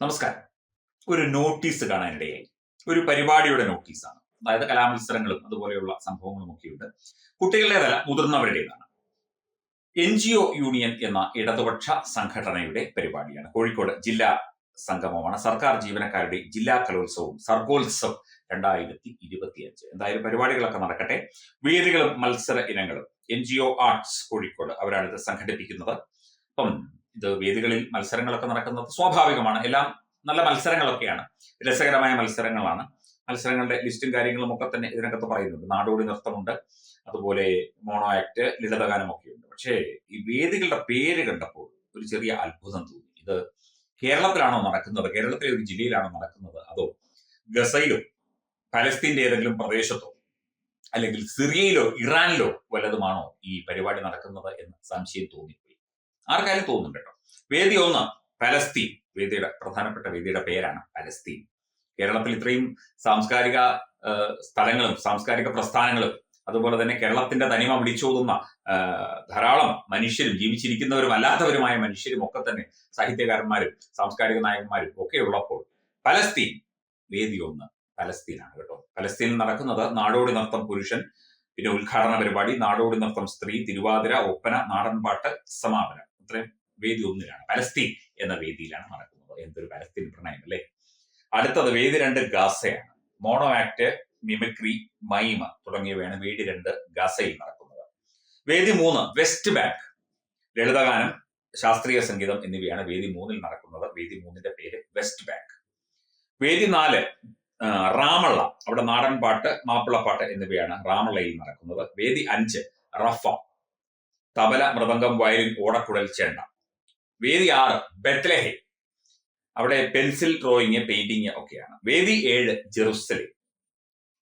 നമസ്കാരം. ഒരു നോട്ടീസ് കാണാനിടയായി ഒരു പരിപാടിയുടെ നോട്ടീസാണ്. അതായത് കലാമത്സരങ്ങളും അതുപോലെയുള്ള സംഭവങ്ങളും ഒക്കെയുണ്ട്. കുട്ടികളുടേതല്ല മുതിർന്നവരുടേതാണ്. എൻ ജി ഒ യൂണിയൻ എന്ന ഇടതുപക്ഷ സംഘടനയുടെ പരിപാടിയാണ്. കോഴിക്കോട് ജില്ലാ സംഗമമാണ്. സർക്കാർ ജീവനക്കാരുടെ ജില്ലാ കലോത്സവവും സർഗോത്സവം രണ്ടായിരത്തി ഇരുപത്തിയഞ്ച് എന്തായാലും പരിപാടികളൊക്കെ നടക്കട്ടെ. വേദികളും മത്സര ഇനങ്ങളും. N G O arts Kozhikode അവരാണ് ഇത് സംഘടിപ്പിക്കുന്നത്. അപ്പം ഇത് വേദികളിൽ മത്സരങ്ങളൊക്കെ നടക്കുന്നത് സ്വാഭാവികമാണ്. എല്ലാം നല്ല മത്സരങ്ങളൊക്കെയാണ്. രസകരമായ മത്സരങ്ങളാണ്. മത്സരങ്ങളുടെ ലിസ്റ്റും കാര്യങ്ങളും ഒക്കെ തന്നെ ഇതിനകത്ത് പറയുന്നുണ്ട്. നാടോടി നൃത്തമുണ്ട്. അതുപോലെ മോണോ ആക്ട് ലളിതഗാനം ഒക്കെ ഉണ്ട് പക്ഷേ ഈ വേദികളുടെ പേര് കണ്ടപ്പോൾ ഒരു ചെറിയ അത്ഭുതം തോന്നി. ഇത് കേരളത്തിലാണോ നടക്കുന്നത്? കേരളത്തിലെ ഒരു ജില്ലയിലാണോ നടക്കുന്നത്? അതോ ഗസയിലോ പലസ്തീന്റെ ഏതെങ്കിലും പ്രദേശത്തോ അല്ലെങ്കിൽ സിറിയയിലോ ഇറാനിലോ വല്ലതുമാണോ ഈ പരിപാടി നടക്കുന്നത് എന്ന് സംശയം തോന്നിപ്പോയി ആർക്കായാലും തോന്നുന്നുണ്ട് കേട്ടോ. വേദി ഒന്ന് പലസ്തീൻ വേദിയുടെ പ്രധാനപ്പെട്ട വേദിയുടെ പേരാണ് പലസ്തീൻ. കേരളത്തിൽ ഇത്രയും സാംസ്കാരിക സ്ഥലങ്ങളും സാംസ്കാരിക പ്രസ്ഥാനങ്ങളും അതുപോലെ തന്നെ കേരളത്തിന്റെ തനിമ വിളിച്ചോതുന്ന ധാരാളം മനുഷ്യരും ജീവിച്ചിരിക്കുന്നവരും അല്ലാത്തവരുമായ മനുഷ്യരും ഒക്കെ തന്നെ സാഹിത്യകാരന്മാരും സാംസ്കാരിക നായകന്മാരും ഒക്കെ ഉള്ളപ്പോൾ പലസ്തീൻ വേദി ഒന്ന് പലസ്തീനാണ് കേട്ടോ. പലസ്തീനിൽ നടക്കുന്നത് നാടോടി നൃത്തം പുരുഷൻ പിന്നെ ഉദ്ഘാടന പരിപാടി നാടോടി നൃത്തം സ്ത്രീ തിരുവാതിര ഒപ്പന നാടൻപാട്ട് സമാപനം. ഇത്രയും വേദി ഒന്നിലാണ്. പലസ്തീൻ എന്ന വേദിയിലാണ് നടക്കുന്നത്. എന്തൊരു പലസ്തീൻ പ്രണയം അല്ലേ? അടുത്തത് വേദി രണ്ട് ഗാസയാണ്. മോണോ ആക്ട് മിമിക്രി മൈമ തുടങ്ങിയവയാണ് വേദി രണ്ട് ഗാസയിൽ നടക്കുന്നത്. വേദി മൂന്ന് വെസ്റ്റ് ബാങ്ക് ലളിതഗാനം ശാസ്ത്രീയ സംഗീതം എന്നിവയാണ് വേദി മൂന്നിൽ നടക്കുന്നത്. വേദി മൂന്നിന്റെ പേര് വെസ്റ്റ് ബാങ്ക്. വേദി നാല് റാമള്ള അവിടെ നാടൻ പാട്ട് മാപ്പിളപ്പാട്ട് എന്നിവയാണ് റാമള്ളയിൽ നടക്കുന്നത്. വേദി അഞ്ച് റഫ തബല മൃദംഗം വയലിൻ ഓടക്കുടൽ ചേണ്ട. വേദി ആറ് ബെത്ലഹെ അവിടെ പെൻസിൽ ഡ്രോയിങ് പെയിന്റിങ് ഒക്കെയാണ്. വേദി ഏഴ് ജെറുസലേം.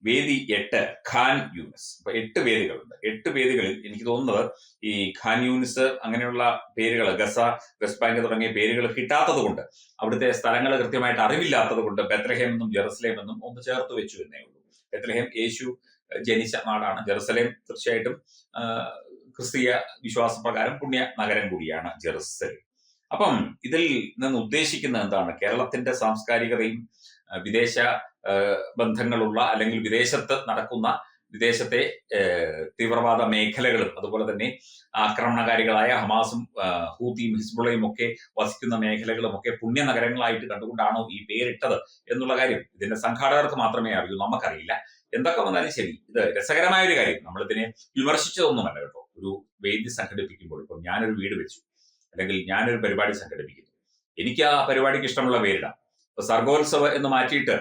വേദി എട്ട് ഖാൻ യൂനിസ്. അപ്പൊ എട്ട് വേദികളുണ്ട്. എട്ട് വേദികളിൽ എനിക്ക് തോന്നുന്നത് ഈ ഖാൻ യൂനിസ് അങ്ങനെയുള്ള പേരുകൾ ഗസ വെസ്റ്റ് ബാങ്ക് തുടങ്ങിയ പേരുകൾ കിട്ടാത്തത് കൊണ്ട് അവിടുത്തെ സ്ഥലങ്ങൾ കൃത്യമായിട്ട് അറിവില്ലാത്തത് കൊണ്ട് ബെത്രഹേം എന്നും ജെറുസലേം എന്നും ഒന്ന് ചേർത്ത് വെച്ചു എന്നേ ഉള്ളൂ. ബെത്രഹേം യേശു ജനിച്ച നാടാണ്. ജെറുസലേം തീർച്ചയായിട്ടും ക്രിസ്തീയ വിശ്വാസപ്രകാരം പുണ്യ നഗരം കൂടിയാണ് ജെറുസലേം. അപ്പം ഇതിൽ നിന്ന് ഉദ്ദേശിക്കുന്നത് എന്താണ്? കേരളത്തിന്റെ സാംസ്കാരികതയും വിദേശ ബന്ധങ്ങളുള്ള അല്ലെങ്കിൽ വിദേശത്ത് നടക്കുന്ന വിദേശത്തെ തീവ്രവാദ മേഖലകളും അതുപോലെ തന്നെ ആക്രമണകാരികളായ ഹമാസും ഹൂത്തിയും ഹിസ്ബുളയും ഒക്കെ വസിക്കുന്ന മേഖലകളും ഒക്കെ പുണ്യ നഗരങ്ങളായിട്ട് കണ്ടുകൊണ്ടാണോ ഈ പേരിട്ടത് എന്നുള്ള കാര്യം? ഇതിന്റെ സംഘാടകർക്ക് മാത്രമേ അറിയൂ നമുക്കറിയില്ല. എന്തൊക്കെ വന്നാലും ശരി ഇത് രസകരമായ ഒരു കാര്യം. നമ്മളിതിനെ വിമർശിച്ചതൊന്നുമല്ല കേട്ടോ. ഒരു വേദി സംഘടിപ്പിക്കുമ്പോൾ ഇപ്പം ഞാനൊരു വീട് വെച്ചു അല്ലെങ്കിൽ ഞാനൊരു പരിപാടി സംഘടിപ്പിക്കുന്നു. എനിക്ക് ആ പരിപാടിക്ക് ഇഷ്ടമുള്ള പേരിടാം. ഇപ്പൊ സർഗോത്സവ എന്ന് മാറ്റിയിട്ട്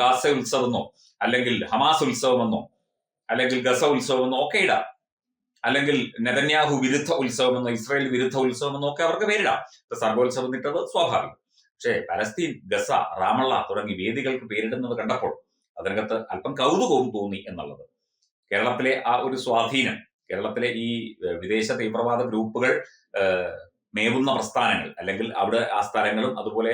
ഗാസ ഉത്സവമെന്നോ അല്ലെങ്കിൽ ഹമാസ് ഉത്സവമെന്നോ അല്ലെങ്കിൽ ഗസ ഉത്സവമെന്നോ ഒക്കെ ഇടാം. അല്ലെങ്കിൽ നെതന്യാഹു വിരുദ്ധ ഉത്സവമെന്നോ ഇസ്രായേൽ വിരുദ്ധ ഉത്സവമെന്നോ ഒക്കെ അവർക്ക് പേരിടാം. ഇപ്പൊ സർഗോത്സവം ഇട്ടത് സ്വാഭാവികം. പക്ഷേ പലസ്തീൻ ഗസ റാമള്ള തുടങ്ങി വേദികൾക്ക് പേരിടുന്നത് കണ്ടപ്പോൾ അതിനകത്ത് അല്പം കൗതുകവും തോന്നി എന്നുള്ളത്. കേരളത്തിലെ ആ ഒരു സ്വാധീനം കേരളത്തിലെ ഈ വിദേശ തീവ്രവാദ ഗ്രൂപ്പുകൾ മേവുന്ന പ്രസ്ഥാനങ്ങൾ അല്ലെങ്കിൽ അവിടെ ആ സ്ഥലങ്ങളും അതുപോലെ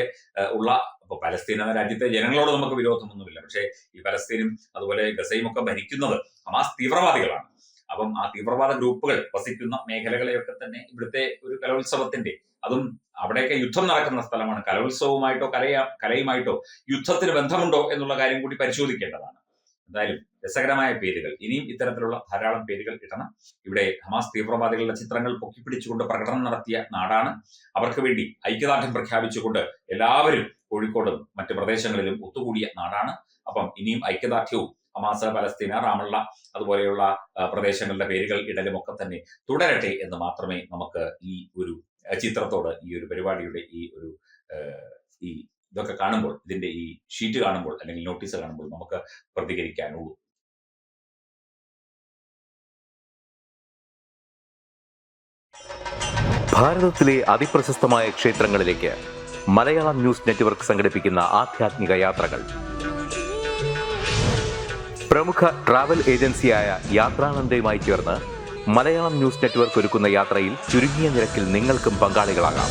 ഉള്ള ഇപ്പൊ പലസ്തീൻ എന്ന രാജ്യത്തെ ജനങ്ങളോട് നമുക്ക് വിരോധമൊന്നുമില്ല. പക്ഷേ ഈ പലസ്തീനും അതുപോലെ ഗസയും ഒക്കെ ഭരിക്കുന്നത് ഹമാസ് തീവ്രവാദികളാണ്. അപ്പം ആ തീവ്രവാദ ഗ്രൂപ്പുകൾ വസിക്കുന്ന മേഖലകളെയൊക്കെ തന്നെ ഇവിടുത്തെ ഒരു കലോത്സവത്തിന്റെ അതും അവിടെയൊക്കെ യുദ്ധം നടക്കുന്ന സ്ഥലമാണ്. കലോത്സവവുമായിട്ടോ കലയ കലയുമായിട്ടോ യുദ്ധത്തിന് ബന്ധമുണ്ടോ എന്നുള്ള കാര്യം കൂടി പരിശോധിക്കേണ്ടതാണ്. എന്തായാലും രസകരമായ പേരുകൾ. ഇനിയും ഇത്തരത്തിലുള്ള ധാരാളം പേരുകൾ കിട്ടണം. ഇവിടെ ഹമാസ് തീവ്രവാദികളുടെ ചിത്രങ്ങൾ പൊക്കിപ്പിടിച്ചുകൊണ്ട് പ്രകടനം നടത്തിയ നാടാണ്. അവർക്ക് വേണ്ടി ഐക്യദാർഢ്യം പ്രഖ്യാപിച്ചുകൊണ്ട് എല്ലാവരും കോഴിക്കോടും മറ്റു പ്രദേശങ്ങളിലും ഒത്തുകൂടിയ നാടാണ്. അപ്പം ഇനിയും ഐക്യദാർഢ്യവും ഹമാസ് പലസ്തീന റാമള്ള അതുപോലെയുള്ള പ്രദേശങ്ങളുടെ പേരുകൾ ഇടലും ഒക്കെ തന്നെ തുടരട്ടെ എന്ന് മാത്രമേ നമുക്ക് ഈ ഒരു ചിത്രത്തോട് ഈ ഒരു പരിപാടിയുടെ ഈ ഒരു ഈ ഇതൊക്കെ കാണുമ്പോൾ ഇതിന്റെ ഈ ഷീറ്റ് കാണുമ്പോൾ അല്ലെങ്കിൽ നോട്ടീസ് കാണുമ്പോൾ നമുക്ക് പ്രതികരിക്കാനുള്ളൂ ഭാരതത്തിലെ അതിപ്രശസ്തമായ ക്ഷേത്രങ്ങളിലേക്ക് മലയാളം ന്യൂസ് നെറ്റ്വർക്ക് സംഘടിപ്പിക്കുന്ന ആധ്യാത്മിക യാത്രകൾ. പ്രമുഖ ട്രാവൽ ഏജൻസിയായ യാത്രാനന്ദയുമായി ചേർന്ന് മലയാളം ന്യൂസ് നെറ്റ്വർക്ക് ഒരുക്കുന്ന യാത്രയിൽ ചുരുങ്ങിയ നിരക്കിൽ നിങ്ങൾക്കും പങ്കാളികളാകാം.